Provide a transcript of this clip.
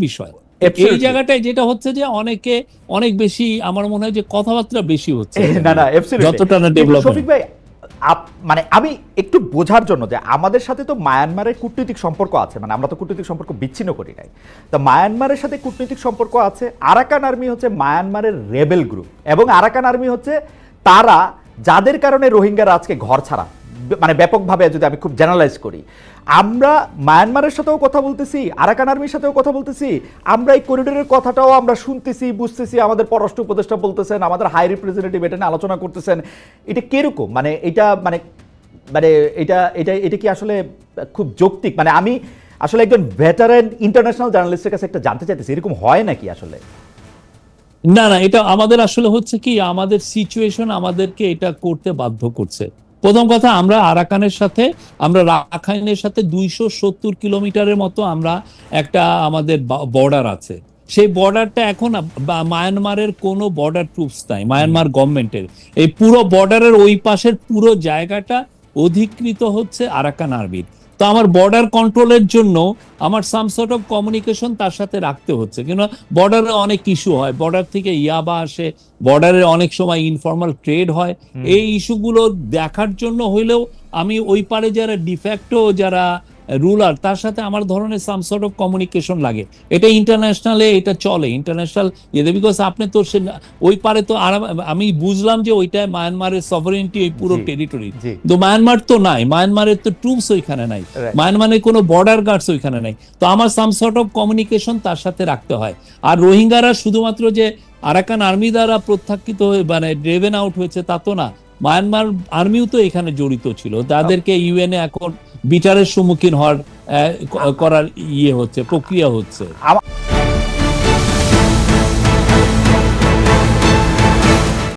বিষয়। এই জায়গাটায় যেটা হচ্ছে যে অনেকে অনেক বেশি আমার মনে হয় যে কথাবার্তা বেশি হচ্ছে। না না যতটা না শফিক ভাই মানে আমি একটু বোঝার জন্য যে আমাদের সাথে তো মায়ানমারের কূটনৈতিক সম্পর্ক আছে মানে আমরা তো কূটনৈতিক সম্পর্ক বিচ্ছিন্ন করি নাই। তো মায়ানমারের সাথে কূটনৈতিক সম্পর্ক আছে আরাকান আর্মি হচ্ছে মায়ানমারের রেবেল গ্রুপ এবং আরাকান আর্মি হচ্ছে তারা যাদের কারণে রোহিঙ্গারা আজকে ঘর ছাড়া মানে ব্যাপকভাবে যদি আমি খুব জেনারেলাইজ করি, আমরা মায়ানমারের সাথেও কথা বলতেছি আরাকান আর্মির সাথেও কথা বলতেছি, আমরা এই করিডোরের কথাটাও আমরা শুনতেছি, বুঝতেছি, আমাদের পররাষ্ট্র উপদেষ্টা বলতেছেন, আমাদের হাই রিপ্রেজেন্টেটিভ এটা নিয়ে আলোচনা করতেছেন। এটা কীরকম? মানে এটা মানে মানে এটা এটা এটা কি আসলে খুব যৌক্তিক? মানে আমি আসলে একজন ভেটারেন ইন্টারন্যাশনাল জার্নালিস্টের কাছে একটা জানতে চাইতেছি, এরকম হয় নাকি আসলে? না না, এটা আমাদের আসলে হচ্ছে কি, আমাদের সিচুয়েশন আমাদেরকে এটা করতে বাধ্য করছে। প্রথম কথা, আমরা আরাকানের সাথে, আমরা রাখাইনের সাথে দুইশো সত্তর কিলোমিটারের মতো আমরা একটা আমাদের বর্ডার আছে। সেই বর্ডারটা এখন মায়ানমারের কোনো বর্ডার ট্রুপস নাই, মায়ানমার গভর্নমেন্টের। এই পুরো বর্ডারের ওই পাশের পুরো জায়গাটা অধিকৃত হচ্ছে আরাকান আর্মির তো আমার বর্ডার কন্ট্রোলের জন্য আমার সাম সর্ট অফ কমিউনিকেশন তার সাথে রাখতে হচ্ছে। কেন বর্ডারে অনেক ইস্যু হয়। বর্ডার থেকে ইয়াবা আসে বর্ডারে অনেক সময় ইনফর্মাল ট্রেড হয়। এই ইস্যুগুলো দেখার জন্য হইলেও আমি ওই পারে যারা ডিফ্যাক্টো যারা রুলার তার সাথে আমার ধরনের সাম সর্ট অফ কমিউনিকেশন লাগে। এটা ইন্টারন্যাশনালে এটা চলে। ইন্টারন্যাশনাল ইয়েতে বিকজ আপনি তো সে ওই পারে তো আরাম আমি বুঝলাম যে ওইটায় মায়ানমারের সভারেন্টি ওই পুরো টেরিটরি তো মায়ানমার তো নাই। মায়ানমারের তো ট্রুপস ওইখানে নাই। মায়ানমারের কোনো বর্ডার গার্ডস ওইখানে নাই। তো আমার সাম সর্ট অফ কমিউনিকেশন তার সাথে রাখতে হয়। আর রোহিঙ্গারা শুধুমাত্র যে আরাকান আর্মি দ্বারা প্রত্যাখ্যিত হয়ে মানে ড্রেভেন আউট হয়েছে তা তো না। মায়ানমার আর্মিও তো এখানে জড়িত ছিল। তাদেরকে ইউএনএ এখন বিচারের সম্মুখীন হওয়ার করার ইয়ে হচ্ছে, প্রক্রিয়া হচ্ছে।